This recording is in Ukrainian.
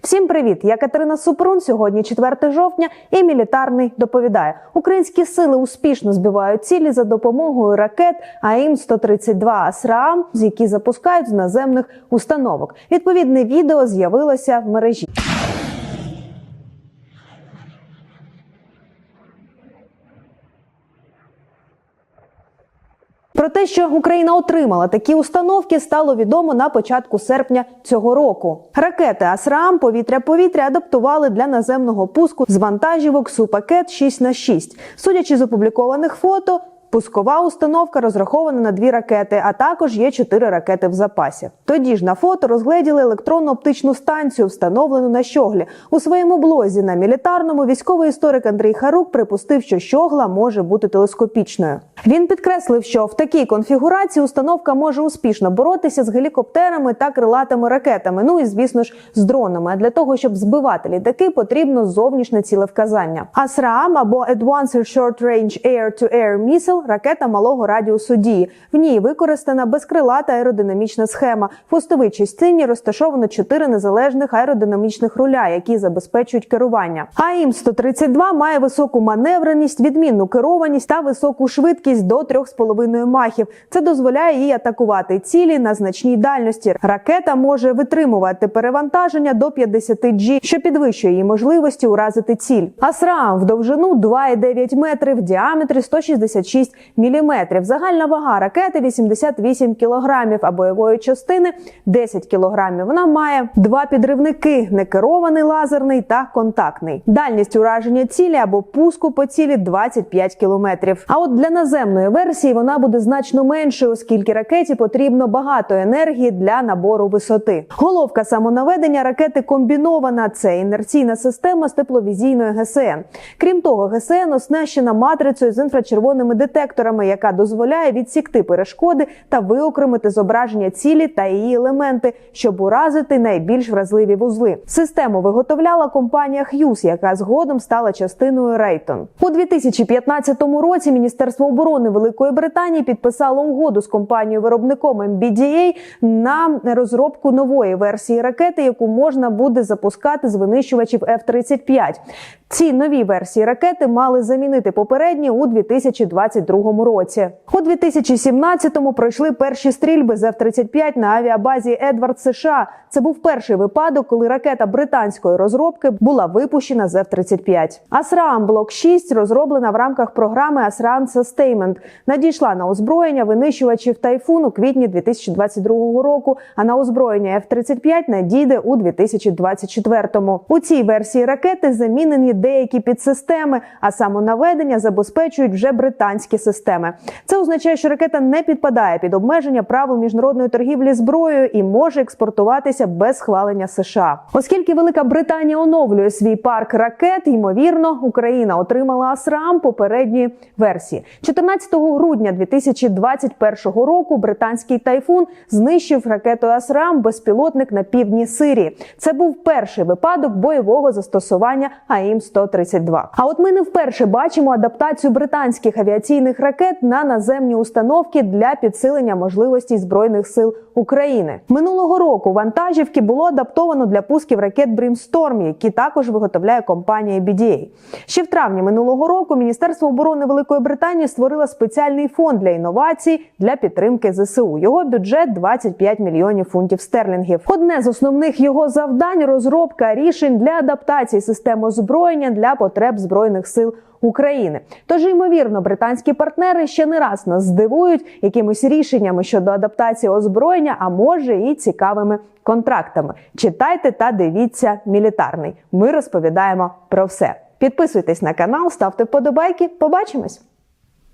Всім привіт! Я Катерина Супрун. Сьогодні 4 жовтня, і мілітарний доповідає: українські сили успішно збивають цілі за допомогою ракет АІМ 132 АСРААМ, з які запускають з наземних установок. Відповідне відео з'явилося в мережі. Про те, що Україна отримала такі установки, стало відомо на початку серпня цього року. Ракети Асрам повітря-повітря адаптували для наземного пуску з вантажівок Супакет 6 на 6 Судячи з опублікованих фото. Пускова установка розрахована на дві ракети, а також є чотири ракети в запасі. Тоді ж на фото розгледіли електронно-оптичну станцію, встановлену на щоглі. У своєму блозі на мілітарному військовий історик Андрій Харук припустив, що щогла може бути телескопічною. Він підкреслив, що в такій конфігурації установка може успішно боротися з гелікоптерами та крилатими ракетами. Ну і звісно ж з дронами. А для того, щоб збивати літаки, потрібно зовнішнє цілевказання. АСРААМ або Advanced Short Range Air-to-Air Missile – ракета малого радіусу дії. В ній використана безкрилата аеродинамічна схема. В хвостовій частині розташовано чотири незалежних аеродинамічних руля, які забезпечують керування. АІМ 132 має високу маневреність, відмінну керованість та високу швидкість до 3,5 махів. Це дозволяє їй атакувати цілі на значній дальності. Ракета може витримувати перевантаження до 50 G, що підвищує її можливості уразити ціль. АСРААМ в довжину 2,9 метрів, в діаметрі 166 міліметрів. Загальна вага ракети 88 кілограмів, а бойової частини 10 кілограмів. Вона має два підривники: некерований лазерний та контактний. Дальність ураження цілі або пуску по цілі 25 кілометрів. А от для наземної версії вона буде значно меншою, оскільки ракеті потрібно багато енергії для набору висоти. Головка самонаведення ракети комбінована. Це інерційна система з тепловізійною ГСН. Крім того, ГСН оснащена матрицею з інфрачервоними детекторами, яка дозволяє відсікти перешкоди та виокремити зображення цілі та її елементи, щоб уразити найбільш вразливі вузли. Систему виготовляла компанія Hughes, яка згодом стала частиною Raytheon. У 2015 році Міністерство оборони Великої Британії підписало угоду з компанією виробником MBDA на розробку нової версії ракети, яку можна буде запускати з винищувачів F-35. Ці нові версії ракети мали замінити попередні у 2022 році. У 2017-му пройшли перші стрільби з F-35 на авіабазі Едвард США. Це був перший випадок, коли ракета британської розробки була випущена з F-35. Асраам Блок 6 розроблена в рамках програми Асран Sustainment. Надійшла на озброєння винищувачів Тайфун у квітні 2022 року. А на озброєння F-35 надійде у 2024-му. У цій версії ракети замінені деякі підсистеми, а самонаведення забезпечують вже британські системи. Це означає, що ракета не підпадає під обмеження правил міжнародної торгівлі зброєю і може експортуватися без схвалення США. Оскільки Велика Британія оновлює свій парк ракет, ймовірно, Україна отримала АСРААМ попередньої версії. 14 грудня 2021 року британський тайфун знищив ракетою АСРААМ безпілотник на півдні Сирії. Це був перший випадок бойового застосування АІМ 132 А от ми не вперше бачимо адаптацію британських авіаційних ракет на наземні установки для підсилення можливостей збройних сил України. Минулого року вантажівки було адаптовано для пусків ракет Brimstorm, які також виготовляє компанія BDA. Ще в травні минулого року Міністерство оборони Великої Британії створило спеціальний фонд для інновацій для підтримки ЗСУ. Його бюджет 25 мільйонів фунтів стерлінгів. Одне з основних його завдань розробка рішень для адаптації систем озброєння для потреб збройних сил. України, тож ймовірно, британські партнери ще не раз нас здивують якимись рішеннями щодо адаптації озброєння, а може і цікавими контрактами. Читайте та дивіться мілітарний. Ми розповідаємо про все. Підписуйтесь на канал, ставте вподобайки. Побачимось.